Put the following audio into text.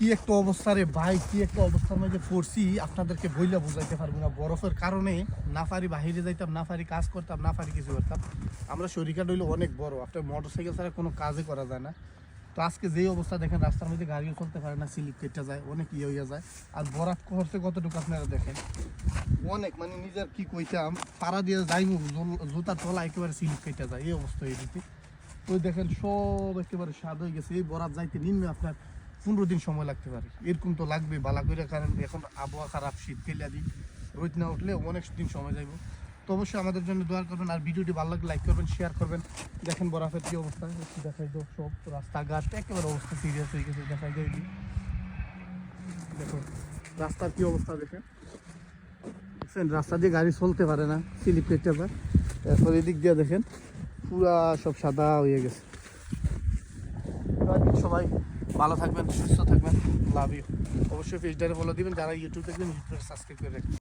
কি একটা অবস্থা রে ভাই, কি একটা অবস্থার মধ্যে পড়ছি, আপনাদেরকে বইলা বুঝাইতে পারব না। বরফের কারণে না পারি বাহিরে যাইতাম না পারি কাজ করতাম না পারি কিছু করতাম। আমরা শরীরটা হইল অনেক বড়, আপনার মোটর সাইকেল ছাড়া কোনো কাজই করা যায় না। তো আজকে যেই অবস্থা, দেখেন রাস্তার মধ্যে গাড়িও চলতে পারে না, স্লিপ কেটে যায়, অনেক ইয়ে হইয়া যায়। আর বরাত করছে কতটুকু আপনারা দেখেন? অনেক মানে নিজের কি কইতাম, পাড়া দিয়ে যাইমু জুতার তলা একেবারে স্লিপ কেটে যায়, এই অবস্থা হয়ে দিতে ওই দেখেন সব একেবারে স্বাদ হয়ে গেছে, এই বরাত যাইতে নিম্নে আপনার পনেরো দিন সময় লাগতে পারে। এরকম তো লাগবে, বালা করে কারণ এখন আবহাওয়া খারাপ, শীত কেলে দিই রোদ না উঠলে অনেক দিন সময় যাইব। তো অবশ্যই আমাদের জন্য দোয়া করবেন, আর ভিডিওটি ভালো লাগলে লাইক করবেন শেয়ার করবেন। দেখেন বরফের কী অবস্থা, একটু দেখাই দাও, সব রাস্তাঘাট একেবারে অবস্থা সিরিয়াস হয়ে গেছে, দেখাই দাও। দেখো, রাস্তার কী অবস্থা দেখেন। দেখছেন, রাস্তা দিয়ে গাড়ি চলতে পারে না, স্লিপ কেটে যায় তারপর এদিক দিয়ে দেখেন, পুরা সব সাদা হয়ে গেছে। সবাই ভালো থাকবেন, সুস্থ থাকবেন লাভ ইউ অবশ্যই ফেসডারে ফলো দিবেন, যারা ইউটিউব দেখবেন ইউটিউবে সাবস্ক্রাইব করে রাখবেন।